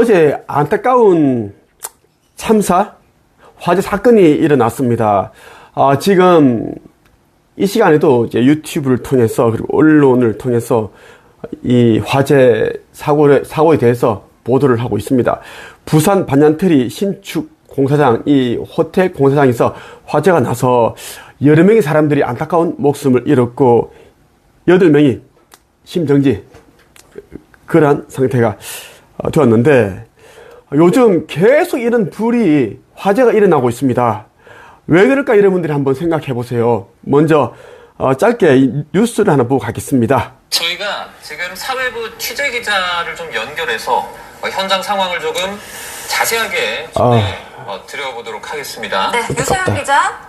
어제 안타까운 참사, 화재 사건이 일어났습니다. 아, 지금 이 시간에도 이제 유튜브를 통해서 그리고 언론을 통해서 이 화재 사고를, 사고에 대해서 보도를 하고 있습니다. 부산 반얀트리 신축 공사장, 이 호텔 공사장에서 화재가 나서 여러 명의 사람들이 안타까운 목숨을 잃었고, 여덟 명이 심정지, 그러한 상태가 어, 되었는데, 요즘 계속 이런 불이, 화재가 일어나고 있습니다. 왜 그럴까 여러분들이 한번 생각해 보세요. 먼저, 어, 짧게 이 뉴스를 하나 보고 가겠습니다. 저희가 지금 사회부 취재 기자를 좀 연결해서 어, 현장 상황을 조금 자세하게 전해 어, 드려보도록 하겠습니다. 네, 유세윤 기자.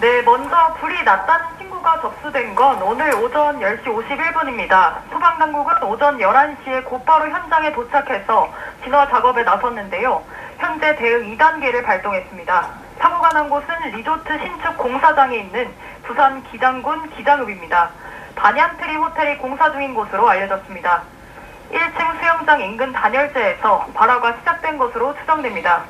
네, 먼저 불이 났다는 신고가 접수된 건 오늘 오전 10시 51분입니다. 소방당국은 오전 11시에 곧바로 현장에 도착해서 진화 작업에 나섰는데요. 현재 대응 2단계를 발동했습니다. 사고가 난 곳은 리조트 신축 공사장에 있는 부산 기장군 기장읍입니다. 반얀트리 호텔이 공사 중인 곳으로 알려졌습니다. 1층 수영장 인근 단열재에서 발화가 시작된 것으로 추정됩니다.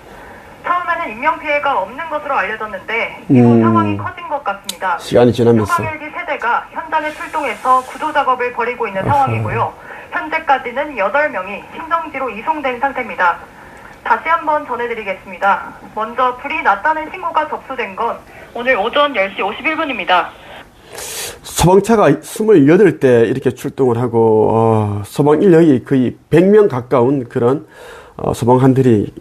처음에는 인명피해가 없는 것으로 알려졌는데 이후 음. 상황이 커진 것 같습니다. 시간이 지나면서. 소방헬기 세대가 현장에 출동해서 구조 작업을 벌이고 있는 상황이고요. 현재까지는 8명이 심정지로 이송된 상태입니다. 다시 한번 전해드리겠습니다. 먼저 불이 났다는 신고가 접수된 건 오늘 오전 10시 51분입니다. 소방차가 28대 이렇게 출동을 하고, 어, 소방 인력이 거의 100명 가까운 그런 어, 소방관들이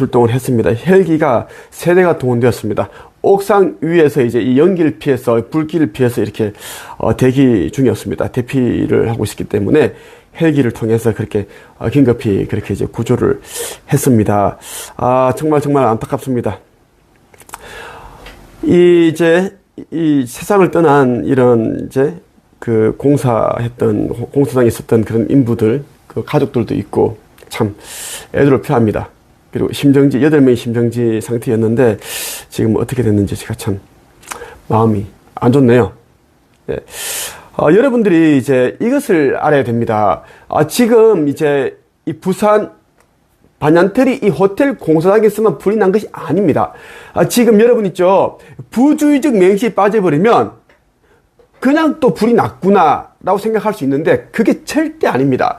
출동을 했습니다. 헬기가 세대가 동원되었습니다. 옥상 위에서 이제 이 연기를 피해서, 불길을 피해서 이렇게 어, 대기 중이었습니다. 대피를 하고 있었기 때문에 헬기를 통해서 그렇게 어, 긴급히 그렇게 이제 구조를 했습니다. 아, 정말 정말 안타깝습니다. 이 이제 이 세상을 떠난 이런 이제 그 공사했던 공사장에 있었던 그런 인부들 그 가족들도 있고 참 애들을 표합니다. 그리고 심정지 여덟 명이 심정지 상태였는데 지금 어떻게 됐는지 제가 참 마음이 안 좋네요. 예. 어, 여러분들이 이제 이것을 알아야 됩니다. 아, 지금 이제 이 부산 반얀트리 이 호텔 공사장에서만 불이 난 것이 아닙니다. 아, 지금 여러분 있죠? 부주의적 맹시에 빠져버리면 그냥 또 불이 났구나 라고 생각할 수 있는데 그게 절대 아닙니다.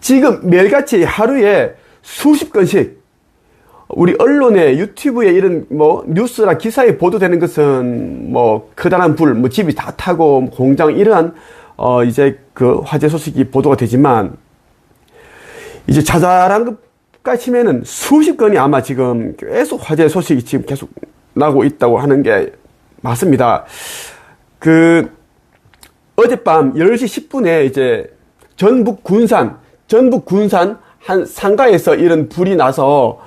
지금 매일같이 하루에 수십 건씩 우리 언론에 유튜브에 이런 뭐 뉴스나 기사에 보도되는 것은 뭐 커다란 불, 뭐 집이 다 타고 뭐 공장 이러한 어 이제 그 화재 소식이 보도가 되지만 이제 자잘한 것까지 치면은 수십 건이 아마 지금 계속 화재 소식이 지금 계속 나고 있다고 하는 게 맞습니다. 그 어젯밤 10시 10분에 이제 전북 군산, 전북 군산 한 상가에서 이런 불이 나서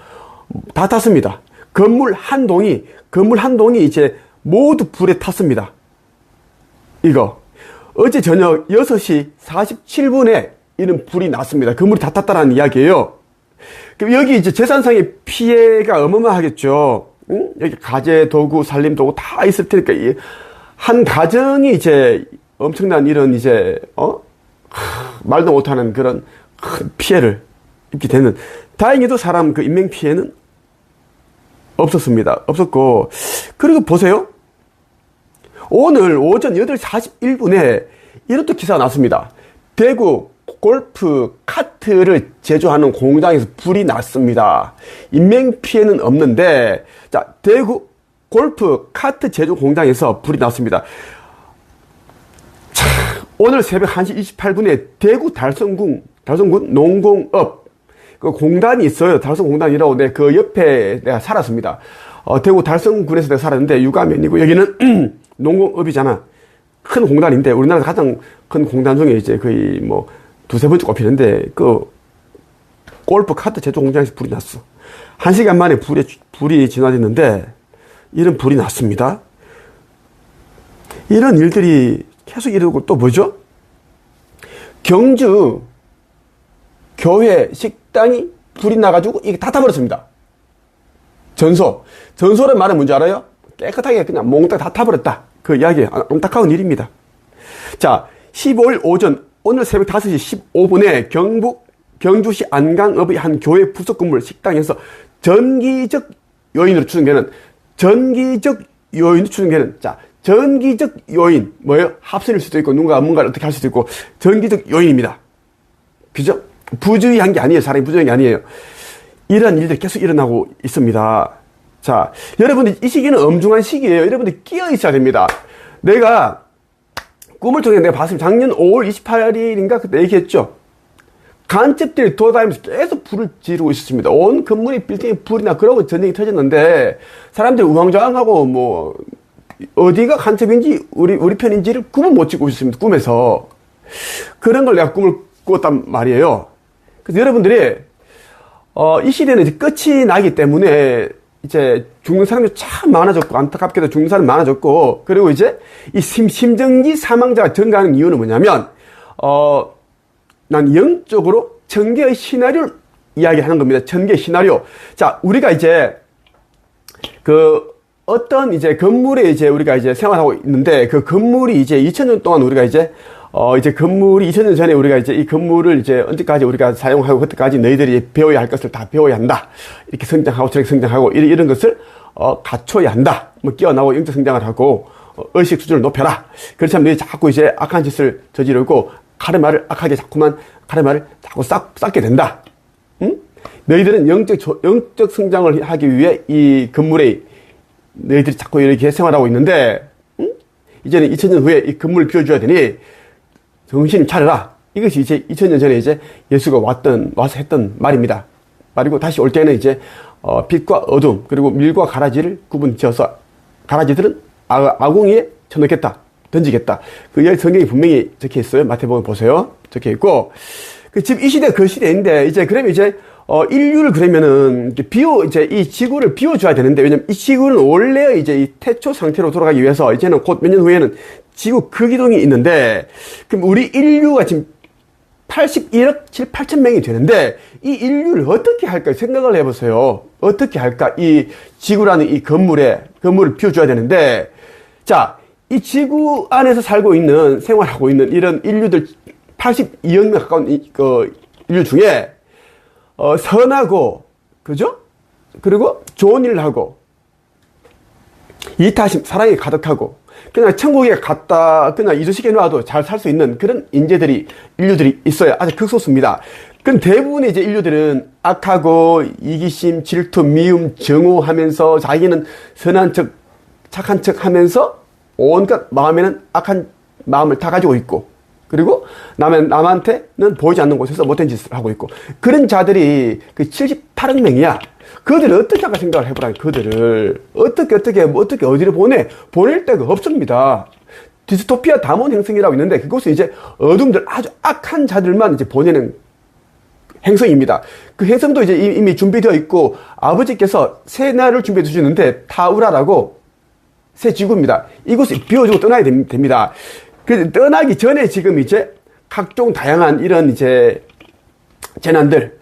다 탔습니다. 건물 한 동이, 건물 한 동이 이제 모두 불에 탔습니다. 이거. 어제 저녁 6시 47분에 이런 불이 났습니다. 건물이 다 탔다는 이야기예요. 그럼 여기 이제 재산상의 피해가 어마어마하겠죠. 응? 여기 가재 도구, 살림 도구 다 있을 테니까 이한 가정이 이제 엄청난 이런 이제 어 하, 말도 못하는 그런 큰 피해를 입게 되는. 다행히도 사람 그 인명 피해는 없었습니다. 없었고 그리고 보세요. 오늘 오전 8시 41분에 이런 또 기사가 났습니다. 대구 골프 카트를 제조하는 공장에서 불이 났습니다. 인명 피해는 없는데, 자, 대구 골프 카트 제조 공장에서 불이 났습니다. 차, 오늘 새벽 1시 28분에 대구 달성군, 달성군 농공업, 그 공단이 있어요. 달성 공단이라고 내그 옆에 내가 살았습니다. 어, 대구 달성군에서 내가 살았는데 육아면이고 여기는 농공업이잖아. 큰 공단인데 우리나라 가장 큰 공단 중에 이제 거의 뭐 두세 번째 꼽히는데 그 골프 카트 제조 공장에서 불이 났어. 한 시간 만에 불이, 불이 진화됐는데 이런 불이 났습니다. 이런 일들이 계속 이러고 또 뭐죠? 경주 교회 식당이 불이 나가지고 이게 다 타버렸습니다. 전소. 전소란 말은 뭔지 알아요? 깨끗하게 그냥 몽땅 다 타버렸다. 그 이야기, 안타까운 일입니다. 자, 15일 오전, 오늘 새벽 5시 15분에 경북 경주시 안강읍의 한 교회 부속 건물 식당에서 전기적 요인으로 추정되는 전기적 요인으로 추정되는 자 전기적 요인 뭐예요? 합선일 수도 있고 누군가 뭔가를 어떻게 할 수도 있고 전기적 요인입니다. 그죠? 부주의한 게 아니에요. 사람이 부주의한 게 아니에요. 이런 일들이 계속 일어나고 있습니다. 자, 여러분들 이 시기는 엄중한 시기예요. 여러분들 끼어 있어야 됩니다. 내가 꿈을 통해 내가 봤습니다. 작년 5월 28일인가 그때 얘기했죠. 간첩들이 돌아다니면서 계속 불을 지르고 있었습니다. 온 건물이 빌딩에 불이 나 그러고 전쟁이 터졌는데 사람들이 우왕좌왕하고 뭐 어디가 간첩인지 우리 우리 편인지를 구분 못 짓고 있었습니다. 꿈에서 그런 걸 내가 꿈을 꾸었단 말이에요. 그래서 여러분들이 어, 이 시대는 이제 끝이 나기 때문에 이제 죽는 사람이 참 많아졌고 안타깝게도 죽는 사람이 많아졌고 그리고 이제 이 심, 심정지 사망자가 증가하는 이유는 뭐냐면 어, 난 영적으로 전개의 시나리오를 이야기하는 겁니다. 전개 시나리오. 자, 우리가 이제 그 어떤 이제 건물에 이제 우리가 이제 생활하고 있는데 그 건물이 이제 2000년 동안 우리가 이제 어 이제 건물이 2000년 전에 우리가 이제 이 건물을 이제 언제까지 우리가 사용하고 그때까지 너희들이 배워야 할 것을 다 배워야 한다. 이렇게 성장하고 저렇게 성장하고 이런, 이런 것을 어 갖춰야 한다. 뭐 끼어나고 영적 성장을 하고 어, 의식 수준을 높여라. 그렇지 않으면 자꾸 이제 악한 짓을 저지르고 카르마를 악하게 자꾸만 카르마를 자꾸 쌓, 쌓게 된다. 응? 너희들은 영적, 조- 영적 성장을 하기 위해 이 건물에 너희들이 자꾸 이렇게 생활하고 있는데, 응? 이제는 2000년 후에 이 건물을 비워줘야 되니, 정신을 차려라. 이것이 이제 2000년 전에 이제 예수가 왔던, 와서 했던 말입니다. 말이고 다시 올 때는 이제, 어, 빛과 어둠, 그리고 밀과 가라지를 구분 지어서, 가라지들은 아, 아궁이에 쳐넣겠다. 던지겠다. 그열 성경이 분명히 적혀 있어요. 마태복음 보세요. 적혀 있고, 그 지금 이 시대 그 시대인데, 이제 그러면 이제, 어, 인류를 그러면은, 비워, 이제 이 지구를 비워줘야 되는데, 왜냐면 이 지구는 원래 이제 이 태초 상태로 돌아가기 위해서, 이제는 곧 몇 년 후에는 지구 극이동이 있는데, 그럼 우리 인류가 지금 81억 7, 8천 명이 되는데, 이 인류를 어떻게 할까 생각을 해보세요. 어떻게 할까? 이 지구라는 이 건물에, 건물을 비워줘야 되는데, 자, 이 지구 안에서 살고 있는, 생활하고 있는 이런 인류들 82억 명 가까운 이, 그 인류 중에, 어, 선하고, 그죠? 그리고 좋은 일을 하고, 이타심, 사랑이 가득하고, 그냥 천국에 갔다, 그냥 이주시켜 놔도 잘 살 수 있는 그런 인재들이, 인류들이 있어요. 아주 극소수입니다. 그럼 대부분의 이제 인류들은 악하고, 이기심, 질투, 미움, 정오하면서 자기는 선한 척, 착한 척 하면서 온갖 마음에는 악한 마음을 다 가지고 있고, 그리고 남, 남한테는 보이지 않는 곳에서 못된 짓을 하고 있고, 그런 자들이 그 78억 명이야. 그들을 어떻게 할까 생각을 해보라. 그들을 어떻게 어떻게 뭐 어떻게 어디를 보내 보낼 데가 없습니다. 디스토피아 담원 행성이라고 있는데 그곳은 이제 어둠들 아주 악한 자들만 이제 보내는 행성입니다. 그 행성도 이제 이- 이미 준비되어 있고 아버지께서 새 날을 준비해 주시는데 타우라라고 새 지구입니다. 이곳을 비워주고 떠나야 됩- 됩니다. 그 떠나기 전에 지금 이제 각종 다양한 이런 이제 재난들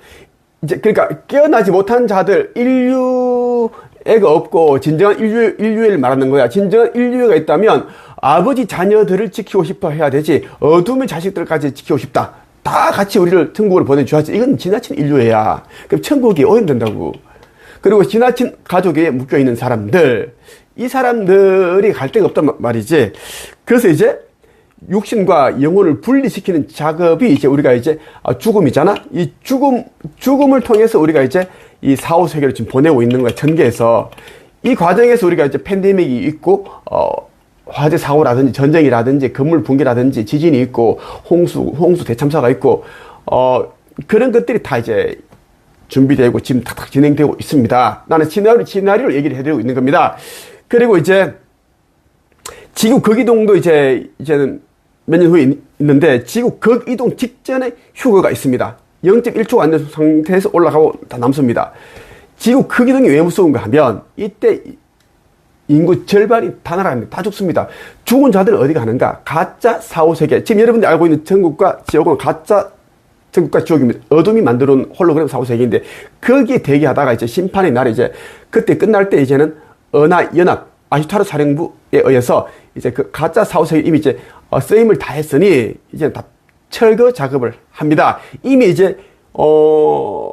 이제 그러니까 깨어나지 못한 자들 인류애가 없고 진정한 인류 인류애를 말하는 거야. 진정한 인류애가 있다면 아버지 자녀들을 지키고 싶어 해야 되지. 어둠의 자식들까지 지키고 싶다. 다 같이 우리를 천국으로 보내줘야지. 이건 지나친 인류애야. 그럼 천국이 오염된다고. 그리고 지나친 가족에 묶여 있는 사람들, 이 사람들이 갈 데가 없단 말이지. 그래서 이제 육신과 영혼을 분리시키는 작업이 이제 우리가 이제 아, 죽음이잖아. 이 죽음 죽음을 통해서 우리가 이제 이 사후 세계를 지금 보내고 있는 거야 전개에서 이 과정에서 우리가 이제 팬데믹이 있고 어 화재 사고라든지 전쟁이라든지 건물 붕괴라든지 지진이 있고 홍수 홍수 대참사가 있고 어 그런 것들이 다 이제 준비되고 지금 탁탁 진행되고 있습니다. 나는 시나리오, 시나리오를 얘기를 해드리고 있는 겁니다. 그리고 이제 지구 극이동도 이제 이제는 몇 년 후에 있- 있는데 지구 극이동 직전에 휴거가 있습니다. 0.1초가 안 된 상태에서 올라가고 다 남습니다. 지구 극이동이 왜 무서운가 하면 이때 인구 절반이 다 날아갑니다. 다 죽습니다. 죽은 자들은 어디 가는가? 가짜 사후세계. 지금 여러분들이 알고 있는 천국과 지옥은 가짜 천국과 지옥입니다. 어둠이 만들어 놓은 홀로그램 사후세계인데 거기에 대기하다가 이제 심판의 날에 이제 그때 끝날 때 이제는 은하 연합 아슈타르 사령부에 의해서 이제 그 가짜 사후세계 이미 이제 어, 쓰임을 다 했으니 이제 다 철거 작업을 합니다. 이미 이제 어,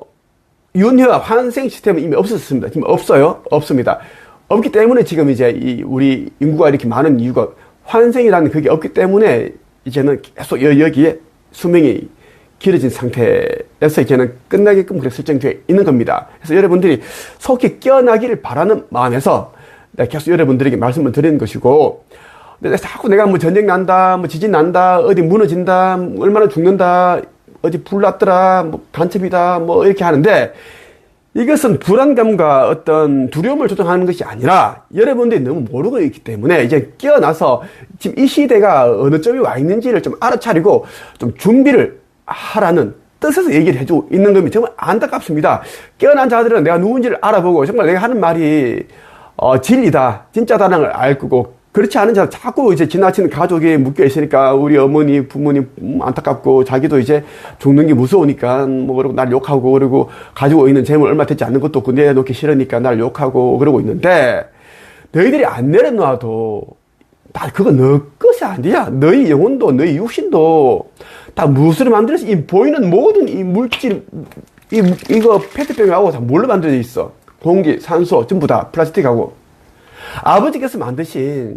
윤회와 환생 시스템은 이미 없었습니다. 지금 없어요. 없습니다. 없기 때문에 지금 이제 이 우리 인구가 이렇게 많은 이유가 환생이라는 그게 없기 때문에 이제는 계속 여- 여기에 수명이 길어진 상태에서 이제는 끝나게끔 그렇게 설정되어 있는 겁니다. 그래서 여러분들이 속히 깨어나기를 바라는 마음에서 내가 계속 여러분들에게 말씀을 드리는 것이고 근데 자꾸 내가 뭐 전쟁 난다, 뭐 지진 난다, 어디 무너진다, 뭐 얼마나 죽는다, 어디 불 났더라, 뭐 간첩이다, 뭐 이렇게 하는데 이것은 불안감과 어떤 두려움을 조정하는 것이 아니라 여러분들이 너무 모르고 있기 때문에 이제 깨어나서 지금 이 시대가 어느 점에 와 있는지를 좀 알아차리고 좀 준비를 하라는 뜻에서 얘기를 해주고 있는 겁니다. 정말 안타깝습니다. 깨어난 자들은 내가 누군지를 알아보고 정말 내가 하는 말이 어, 진리다, 진짜다라는 걸 알 거고 그렇지 않은 자 자꾸 이제 지나치는 가족에 묶여 있으니까 우리 어머니 부모님 음, 안타깝고 자기도 이제 죽는 게 무서우니까 뭐 그러고 날 욕하고 그러고 가지고 있는 재물 얼마 되지 않는 것도 없고 내놓기 싫으니까 날 욕하고 그러고 있는데 너희들이 안 내려놔도 다 그거 너 것이 아니야. 너희 영혼도 너희 육신도 다 무엇으로 만들어서 이 보이는 모든 이 물질 이 이거 페트병하고 다 뭘로 만들어져 있어? 공기 산소 전부 다 플라스틱하고 아버지께서 만드신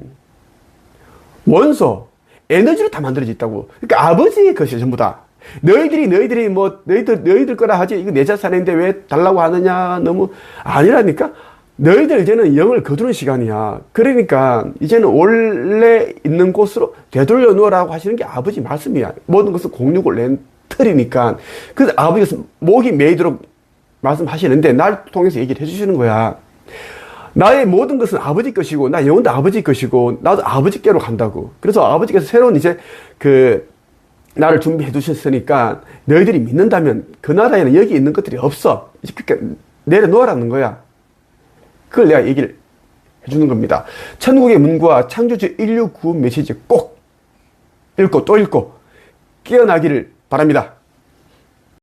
원소, 에너지로 다 만들어져 있다고. 그러니까 아버지의 것이 전부 다. 너희들이, 너희들이 뭐, 너희들, 너희들 거라 하지. 이거 내 자산인데 왜 달라고 하느냐. 너무, 아니라니까. 너희들 이제는 영을 거두는 시간이야. 그러니까, 이제는 원래 있는 곳으로 되돌려 놓으라고 하시는 게 아버지 말씀이야. 모든 것은 공육을 낸 틀이니까. 그래서 아버지께서 목이 메이도록 말씀하시는데, 날 통해서 얘기를 해주시는 거야. 나의 모든 것은 아버지 것이고, 나 영혼도 아버지 것이고, 나도 아버지께로 간다고. 그래서 아버지께서 새로운 이제 그, 나를 준비해 두셨으니까, 너희들이 믿는다면 그 나라에는 여기 있는 것들이 없어. 그러니까 내려놓으라는 거야. 그걸 내가 얘기를 해주는 겁니다. 천국의 문과 창조주 인류 구원 메시지 꼭 읽고 또 읽고 깨어나기를 바랍니다.